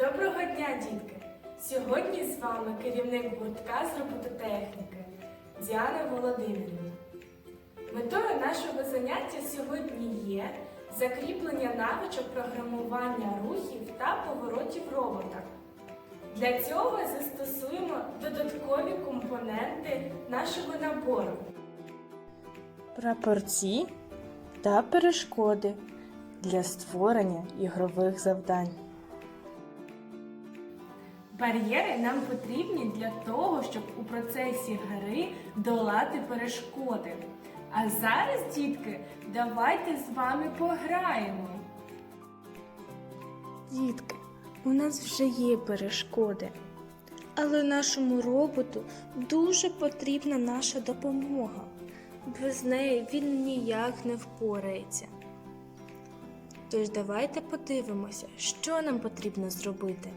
Доброго дня, дітки! Сьогодні з вами керівник гуртка з робототехніки Діана Володимирівна. Метою нашого заняття сьогодні є закріплення навичок програмування рухів та поворотів робота. Для цього застосуємо додаткові компоненти нашого набору. прапорці та перешкоди для створення ігрових завдань. Бар'єри нам потрібні для того, щоб у процесі гри долати перешкоди. А зараз, дітки, давайте з вами пограємо. Дітки, у нас вже є перешкоди, але нашому роботу дуже потрібна наша допомога. Без неї він ніяк не впорається. Тож давайте подивимося, що нам потрібно зробити.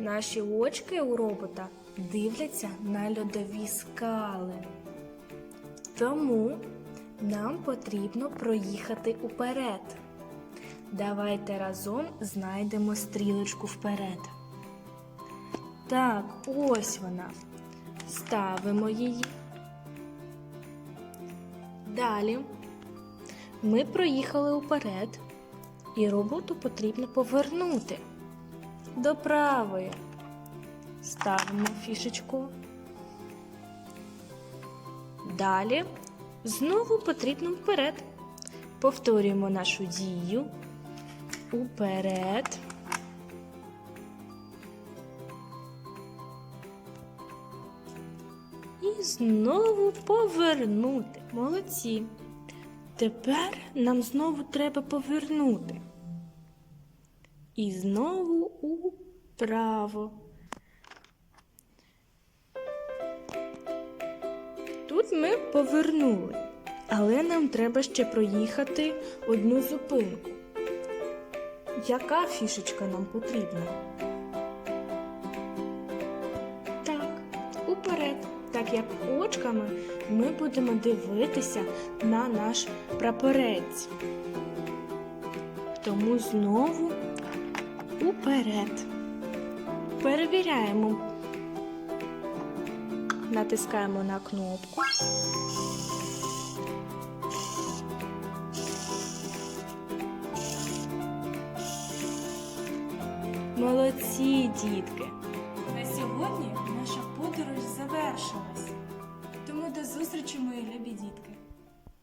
Наші очки у робота дивляться на льодові скали. Тому нам потрібно проїхати уперед. Давайте разом знайдемо стрілочку вперед. Так, ось вона. Ставимо її. Далі ми проїхали уперед, і роботу потрібно повернути до правої. Ставимо фішечку. Далі знову потрібно вперед. Повторюємо нашу дію. Уперед. І знову повернути. Молодці. Тепер нам знову треба повернути. І знову управо. Тут ми повернули, але нам треба ще проїхати одну зупинку. Яка фішечка нам потрібна? Так, уперед, так як очками ми будемо дивитися на наш прапорець. Тому знову уперед. Перевіряємо. Натискаємо на кнопку. Молодці, дітки! На сьогодні наша подорож завершилась. Тому до зустрічі,